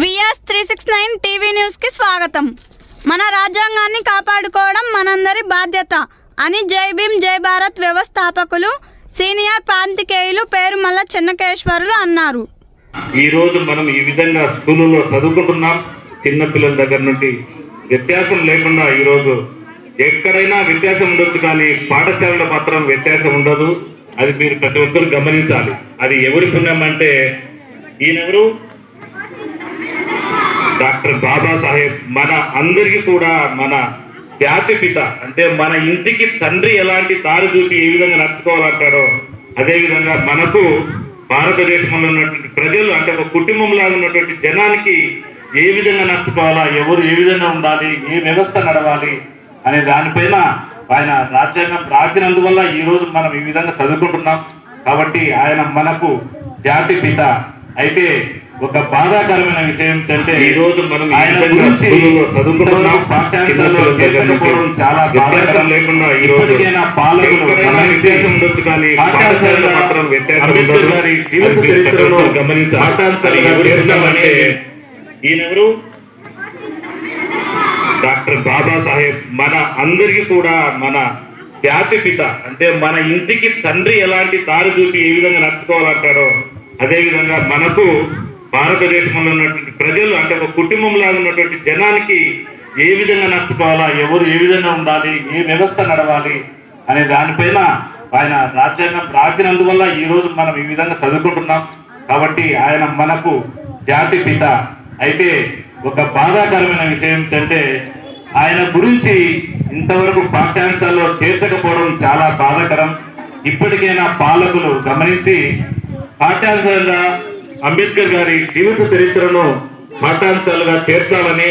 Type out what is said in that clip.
VS three six nine TV న్యూస్కి స్వాగతం. మన రాజ్యాంగాన్ని కాపాడుకోవడం మనందరి బాధ్యత అని జై భీమ్ జై భారత్ వ్యవస్థాపకులు సీనియర్ ప్రాంతికేయులు పేరుమల్ల చెన్నకేశ్వరులు అన్నారు. ఈ రోజు మనం ఈ విధంగా స్కూళ్ళలో చదువుకుంటున్నాం. చిన్నపిల్లల దగ్గర నుండి వ్యత్యాసం లేకుండా ఈరోజు ఎక్కడైనా వ్యత్యాసం ఉండొచ్చు కానీ పాఠశాలలో మాత్రం వ్యత్యాసం ఉండదు. అది మీరు ప్రతి ఒక్కరు గమనించాలి. అది ఎవరి పుణ్యం అంటే ఈయనెవరు? డాక్టర్ బాబాసాహెబ్ మన అందరికీ కూడా మన జాతి పిత అంటే మన ఇంటికి తండ్రి ఎలాంటి దారి చూపి ఏ విధంగా నడుచుకోవాలంటాడో అదేవిధంగా మనకు భారతదేశంలో ఉన్నటువంటి ప్రజలు అంటే ఒక కుటుంబంలో ఉన్నటువంటి జనానికి ఏ విధంగా నడుచుకోవాలా ఎవరు ఏ విధంగా ఉండాలి ఏ వ్యవస్థ నడవాలి అనే దానిపైన ఆయన రాజ్యాంగం రాసినందువల్ల ఈరోజు మనం ఈ విధంగా చదువుకుంటున్నాం. కాబట్టి ఆయన మనకు జాతి పిత. అయితే ఒక బాధాకరమైన విషయం ఏంటంటే ఈ రోజు మనం ఆయన గురించి చదువుకుంటున్నాం పాఠ్యాంశాల్లో చేర్చకపోవడం చాలా బాధాకరం. లేకుండా ఈ రోజు పాలకులు వ్యత్యాసం ఉండొచ్చు కానీ మాత్రం వ్యత్యాసం ఉండదు. గారి చరిత్రలో చేర్చాలంటే ఈయనెవరు? డాక్టర్ బాబాసాహెబ్. మన అందరికీ కూడా మన జాతి పిత అంటే మన ఇంటికి తండ్రి ఎలాంటి దారి చూపి ఏ విధంగా నడుచుకోవాలంటాడో అదే విధంగా మనకు భారతదేశంలో ఉన్నటువంటి ప్రజలు అంటే ఒక కుటుంబంలో ఉన్నటువంటి జనానికి ఏ విధంగా నడుచుకోవాలా ఎవరు ఏ విధంగా ఉండాలి ఏ వ్యవస్థ నడవాలి అనే దానిపైన ఆయన రాజ్యాంగం రాసినందువల్ల ఈరోజు మనం ఈ విధంగా చదువుకుంటున్నాం. కాబట్టి ఆయన మనకు జాతి పిత. అయితే ఒక బాధాకరమైన విషయం ఏంటంటే ఆయన గురించి ఇంతవరకు పాఠ్యాంశాల్లో చేర్చకపోవడం చాలా బాధాకరం. ఇప్పటికైనా పాలకులు గమనించి పాఠ్యాంశాల అంబేద్కర్ గారి జీవిత చరిత్రను పాఠ్యాంశాలుగా చేర్చాలని